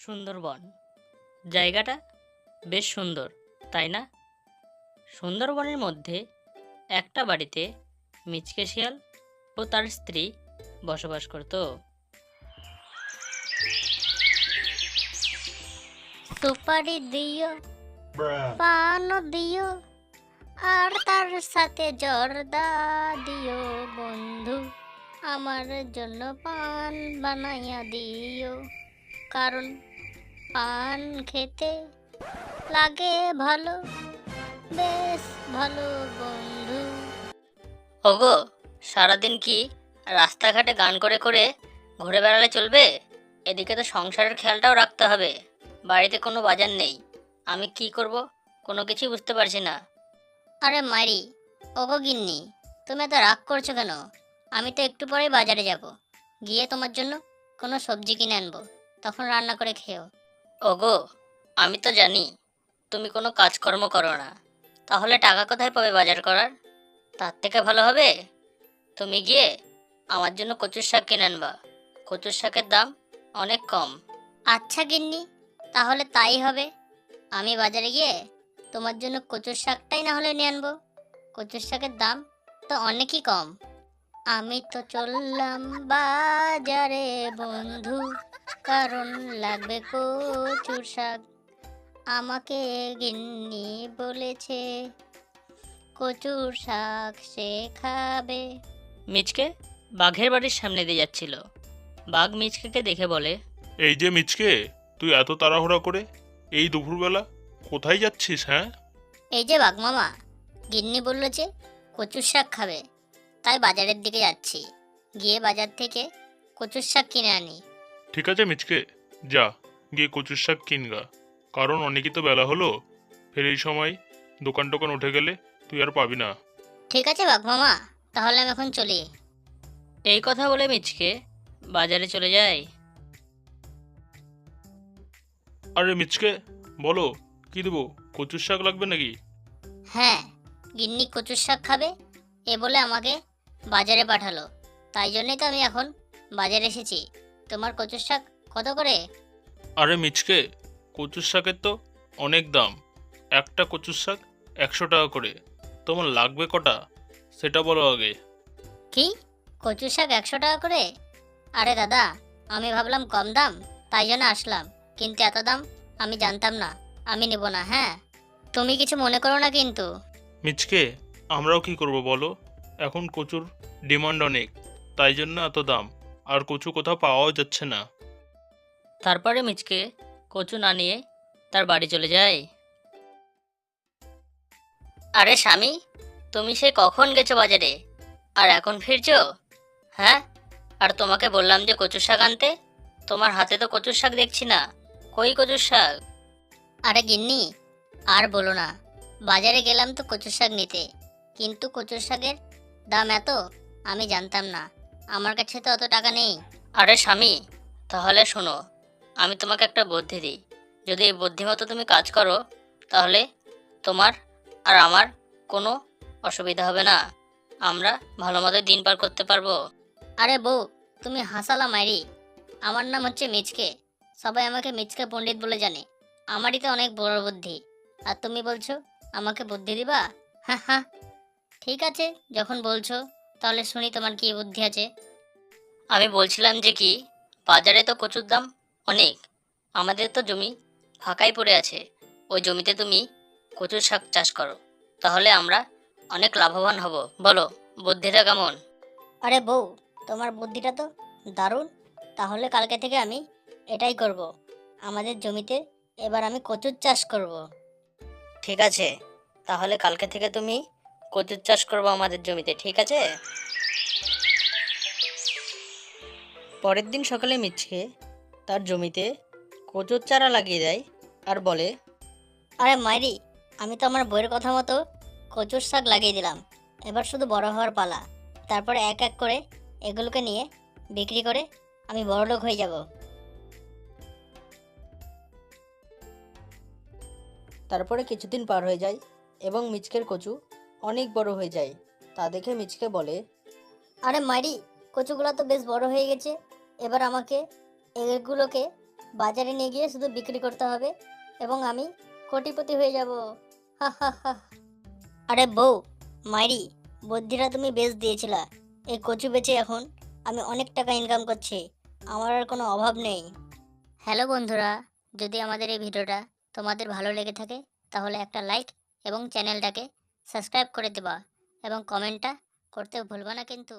সুন্দরবন। জায়গাটা বেশ সুন্দর তাই না? সুন্দরবনের মধ্যে একটা বাড়িতে মিচকে শিয়াল ও তার স্ত্রী বসবাস করত। সুপারি দিও. পান দিও আর তার সাথে জর্দা দিও বন্ধু আমার জন্য পান বানাইয়া দিও। কারণ পান খেতে লাগে ভালো বেশ ভালো বন্ধু। ওগো সারাদিন কি রাস্তাঘাটে গান করে করে ঘুরে বেড়ালে চলবে? এদিকে তো সংসারের খেয়ালটাও রাখতে হবে। বাড়িতে কোনো বাজার নেই। আমি কি করব? কোনো কিছুই বুঝতে পারছি না। আরে মারি ওগো গিন্নি তুমি এত রাগ করছ কেন? আমি তো একটু পরেই বাজারে যাব। গিয়ে তোমার জন্য কোনো সবজি কিনে আনব। তখন রান্না করে খেও ওগো, আমি তো জানি, তুমি কোনো কাজকর্ম করো না। তাহলে টাকা কোথায় পাবে বাজার করার? তার থেকে ভালো হবে, তুমি গিয়ে আমার জন্য কচুর শাক কিনে আনবা। কচুর শাকের দাম অনেক কম। আচ্ছা গিন্নি, তাহলে তাই হবে। আমি বাজারে গিয়ে তোমার জন্য কচুর শাকটাই না হলে নিয়ে আনব। কচুর শাকের দাম তো অনেকই কম। আমি তো চললাম বাজারে, বন্ধু। কারণ লাগবে কচুর শাক। আমাকে গিন্নি বলেছে কচুর শাক সে খাবে। মিচকে বাঘের বাড়ির সামনে দিয়ে যাচ্ছিল। বাঘ মিচকেকে দেখে বলে এই যে মিচকে তুই এত তাড়াহুড়া করে এই দুপুরবেলা কোথায় যাচ্ছিস হ্যাঁ? এই যে বাঘ মামা গিন্নি বলল যে কচুর শাক খাবে। তাই বাজারের দিকে যাচ্ছি। গিয়ে বাজার থেকে কচুর শাক কিনে আনি। ঠিক আছে মিচকে যা গিয়ে কচুর শাক কিনগা কারণ অনেকই তো বেলা হলো। ফের এই সময় দোকান টোকান উঠে গেলে তুই আর পাবি না। ঠিক আছে বাঘমামা তাহলে আমি এখন চলি। এই কথা বলে মিচকে বাজারে চলে যায়। আরে মিচকে বলো কি দেবো কচুর শাক লাগবে নাকি? হ্যাঁ গিন্নি কচুর শাক খাবে এ বলে আমাকে বাজারে পাঠালো। তাই জন্যই তো আমি এখন বাজারে এসেছি। তোমার কচুর শাক কত করে? আরে মিচকে কচুর শাকের তো অনেক দাম। একটা কচুর শাক একশো টাকা করে। তোমার লাগবে কটা? সেটা বলো আগে। কি? কচুর শাক একশো টাকা করে? আরে দাদা আমি ভাবলাম কম দাম তাই জন্য আসলাম। কিন্তু এত দাম আমি জানতাম না আমি নেব না হ্যাঁ? তুমি কিছু মনে করো না কিন্তু। মিচকে আমরাও কি করব বলো? এখন কচুর ডিমান্ড অনেক তাই জন্য এত দাম। আর কচু কোথাও পাওয়াও যাচ্ছে না। তারপরে মিচকে কচু না নিয়ে তার বাড়ি চলে যায়। আরে স্বামী তুমি সে কখন গেছো বাজারে? আর এখন ফিরছো? হ্যাঁ? আর তোমাকে বললাম যে কচুর শাক আনতে? তোমার হাতে তো কচুর শাক দেখছি না। কই কচুর শাক? আরে গিন্নি আর বলো না। বাজারে গেলাম তো কচুর শাক নিতে। কিন্তু কচুর শাকের দাম এত আমি জানতাম না। আমার কাছে তো অত টাকা নেই। আরে স্বামী তাহলে শোনো আমি তোমাকে একটা বুদ্ধি দিই। যদি এই বুদ্ধিমতো তুমি কাজ করো তাহলে তোমার আর আমার কোনো অসুবিধা হবে না। আমরা ভালো মতো দিন পার করতে পারব। আরে বউ তুমি হাসালা মাইরি। আমার নাম হচ্ছে মিচকে। সবাই আমাকে মিচকে পণ্ডিত বলে জানে। আমারই তো অনেক বড় বুদ্ধি। আর তুমি বলছো আমাকে বুদ্ধি দিবা? হ্যাঁ হ্যাঁ ঠিক আছে যখন বলছো তাহলে শুনি তোমার কি বুদ্ধি আছে। আমি বলছিলাম যে কি বাজারে তো কচুর দাম অনেক আমাদের তো জমি ফাঁকাই পড়ে আছে ওই জমিতে তুমি কচুর শাক চাষ করো তাহলে আমরা অনেক লাভবান হব বলো বুদ্ধিটা কেমন? আরে বউ তোমার বুদ্ধিটা তো দারুণ তাহলে কালকে থেকে আমি এটাই করব আমাদের জমিতে এবার আমি কচুর চাষ করব। ঠিক আছে তাহলে কালকে থেকে তুমি কচুর চাষ করব আমাদের জমিতে ঠিক আছে? পরের দিন সকালে মিচকে তার জমিতে কচুর চারা লাগিয়ে দেয় আর বলে আরে মাইরি আমি তো আমার বইয়ের কথা মতো কচুর শাক লাগিয়ে দিলাম। এবার শুধু বড় হওয়ার পালা। তারপরে এক এক করে এগুলোকে নিয়ে বিক্রি করে আমি বড়লোক হয়ে যাব। তারপরে কিছুদিন পার হয়ে যায় এবং মিচকের কচু অনেক বড় হয়ে যায়। তা দেখে মিচকে বলে আরে মারি কচুগুলো তো বেশ বড় হয়ে গেছে। এবার আমাকে এগুলোকে বাজারে নিয়ে গিয়ে শুধু বিক্রি করতে হবে এবং আমি কোটিপতি হয়ে যাব। হা হা হা। আরে বউ মারি বুদ্ধিটা তুমি বেশ দিয়েছিলা। এই কচু বেচে এখন আমি অনেক টাকা ইনকাম করছি। আমার আর কোনো অভাব নেই। হ্যালো বন্ধুরা যদি আমাদের এই ভিডিওটা তোমাদের ভালো লেগে থাকে তাহলে একটা লাইক এবং চ্যানেলটাকে সাবস্ক্রাইব করে দেবা এবং কমেন্টটা করতে ভুলবা না কিন্তু।